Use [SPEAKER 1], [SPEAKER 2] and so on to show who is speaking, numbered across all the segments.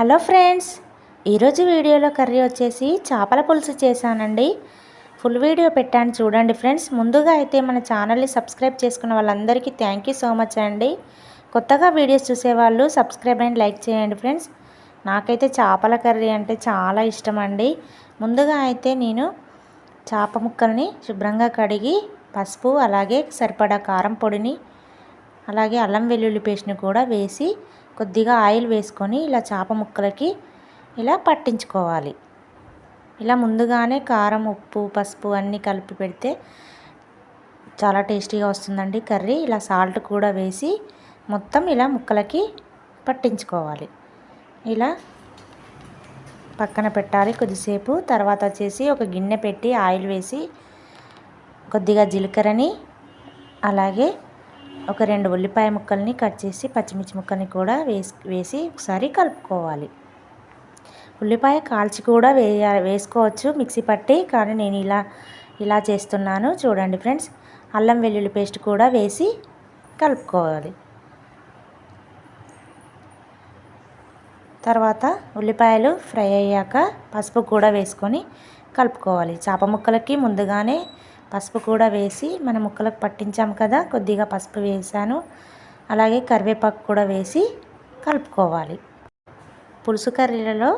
[SPEAKER 1] Hello friends ఈరోజు వీడియోలో curry వచ్చేసి చేపల పులుసు చేశానండి. ఫుల్ వీడియో పెట్టాను చూడండి ఫ్రెండ్స్. ముందుగా అయితే మన ఛానల్ని సబ్స్క్రైబ్ చేసుకున్న వాళ్ళందరికీ థ్యాంక్ యూ సో మచ్ అండి. కొత్తగా వీడియోస్ చూసేవాళ్ళు సబ్స్క్రైబ్ అండ్ లైక్ చేయండి ఫ్రెండ్స్. నాకైతే చేపల కర్రీ అంటే చాలా ఇష్టం అండి ముందుగా అయితే నేను చేప ముక్కల్ని శుభ్రంగా కడిగి పసుపు అలాగే సరిపడా కారం పొడిని అలాగే అల్లం వెల్లుల్లి పేస్ట్ని కూడా వేసి కొద్దిగా ఆయిల్ వేసుకొని ఇలా చేప ముక్కలకి ఇలా పట్టించుకోవాలి. ఇలా ముందుగానే కారం ఉప్పు పసుపు అన్నీ కలిపి పెడితే చాలా టేస్టీగా వస్తుందండి కర్రీ. ఇలా సాల్ట్ కూడా వేసి మొత్తం ఇలా ముక్కలకి పట్టించుకోవాలి. ఇలా పక్కన పెట్టాలి కొద్దిసేపు. తర్వాత వచ్చేసి ఒక గిన్నె పెట్టి ఆయిల్ వేసి కొద్దిగా జీలకర్రని అలాగే ఒక రెండు ఉల్లిపాయ ముక్కల్ని కట్ చేసి పచ్చిమిర్చి ముక్కల్ని కూడా వేసి వేసి ఒకసారి కలుపుకోవాలి. ఉల్లిపాయ కాల్చి కూడా వేయ వేసుకోవచ్చు మిక్సీ పట్టి కానీ నేను ఇలా ఇలా చేస్తున్నాను. చూడండి ఫ్రెండ్స్ అల్లం వెల్లుల్లి పేస్ట్ కూడా వేసి కలుపుకోవాలి. తర్వాత ఉల్లిపాయలు ఫ్రై అయ్యాక పసుపు కూడా వేసుకొని కలుపుకోవాలి. చేప ముక్కలకి ముందుగానే పసుపు కూడా వేసి మన ముక్కలకు పట్టించాము కదా కొద్దిగా పసుపు వేసాను. అలాగే కరివేపాకు కూడా వేసి కలుపుకోవాలి. పులుసు కర్రీలలో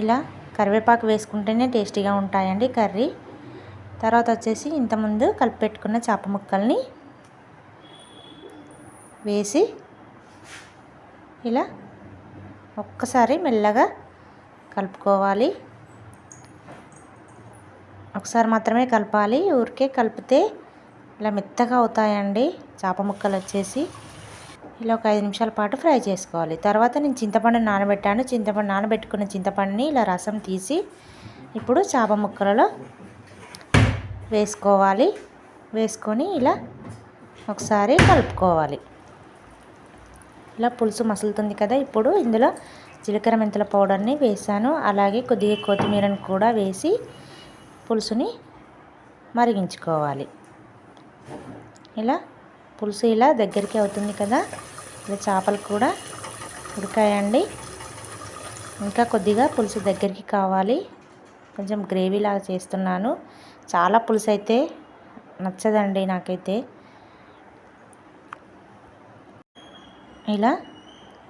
[SPEAKER 1] ఇలా కరివేపాకు వేసుకుంటేనే టేస్టీగా ఉంటాయండి కర్రీ. తర్వాత వచ్చేసి ఇంతకుముందు కలిపి పెట్టుకున్న చేప ముక్కల్ని వేసి ఇలా ఒక్కసారి మెల్లగా కలుపుకోవాలి. ఒకసారి మాత్రమే కలపాలి. ఊరికే కలిపితే ఇలా మెత్తగా అవుతాయండి. చేప ముక్కలు వచ్చేసి ఇలా ఒక ఐదు నిమిషాల పాటు ఫ్రై చేసుకోవాలి. తర్వాత నేను చింతపండు నానబెట్టాను. చింతపండు నానబెట్టుకున్న చింతపండుని ఇలా రసం తీసి ఇప్పుడు చేప ముక్కలలో వేసుకోవాలి. వేసుకొని ఇలా ఒకసారి కలుపుకోవాలి. ఇలా పులుసు మసులుతుంది కదా ఇప్పుడు. ఇందులో జీలకర్ర మెంతుల పౌడర్ని వేసాను. అలాగే కొద్దిగా కొత్తిమీరను కూడా వేసి పులుసుని మరిగించుకోవాలి. ఇలా పులుసు ఇలా దగ్గరికి అవుతుంది కదా? ఇలా చేపలు కూడా ఉడికాయండి. ఇంకా కొద్దిగా పులుసు దగ్గరికి కావాలి. కొంచెం గ్రేవీలాగా చేస్తున్నాను. చాలా పులుసు అయితే నచ్చదండి నాకైతే. ఇలా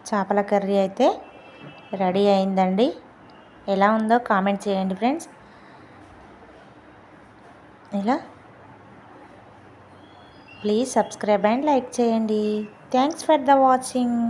[SPEAKER 1] చేపల కర్రీ అయితే రెడీ అయిందండి. ఎలా ఉందో కామెంట్ చేయండి ఫ్రెండ్స్. ఇలా ప్లీజ్ సబ్స్క్రైబ్ అండ్ లైక్ చేయండి. Thanks for the watching